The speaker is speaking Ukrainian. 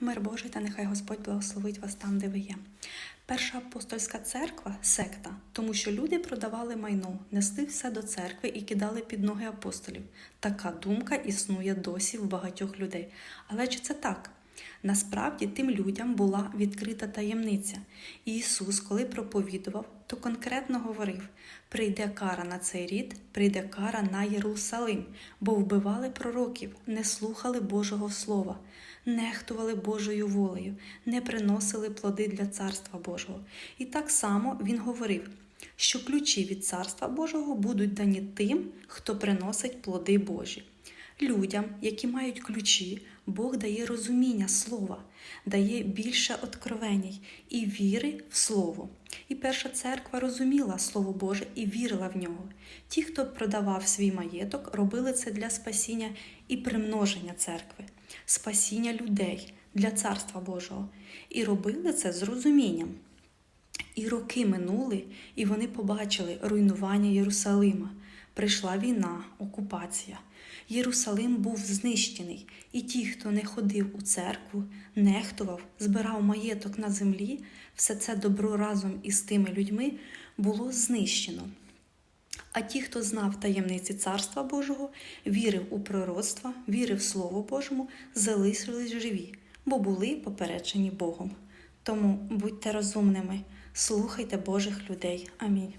Мир Божий та нехай Господь благословить вас там, де ви є. Перша апостольська церква секта, тому що люди продавали майно, несли все до церкви і кидали під ноги апостолів. Така думка існує досі в багатьох людей. Але чи це так? Насправді тим людям була відкрита таємниця. І Ісус, коли проповідував, то конкретно говорив: прийде кара на цей рід, прийде кара на Єрусалим, бо вбивали пророків, не слухали Божого Слова, нехтували Божою волею, не приносили плоди для Царства Божого. І так само Він говорив, що ключі від Царства Божого будуть дані тим, хто приносить плоди Божі. Людям, які мають ключі, Бог дає розуміння слова, дає більше откровеній і віри в слово. І перша церква розуміла Слово Боже і вірила в нього. Ті, хто продавав свій маєток, робили це для спасіння і примноження церкви, спасіння людей для Царства Божого. І робили це з розумінням. І роки минули, і вони побачили руйнування Єрусалима. Прийшла війна, окупація. Єрусалим був знищений, і ті, хто не ходив у церкву, нехтував, збирав маєток на землі, все це добро разом із тими людьми було знищено. А ті, хто знав таємниці Царства Божого, вірив у пророцтва, вірив Слову Божому, залишились живі, бо були попереджені Богом. Тому будьте розумними, слухайте Божих людей. Амінь.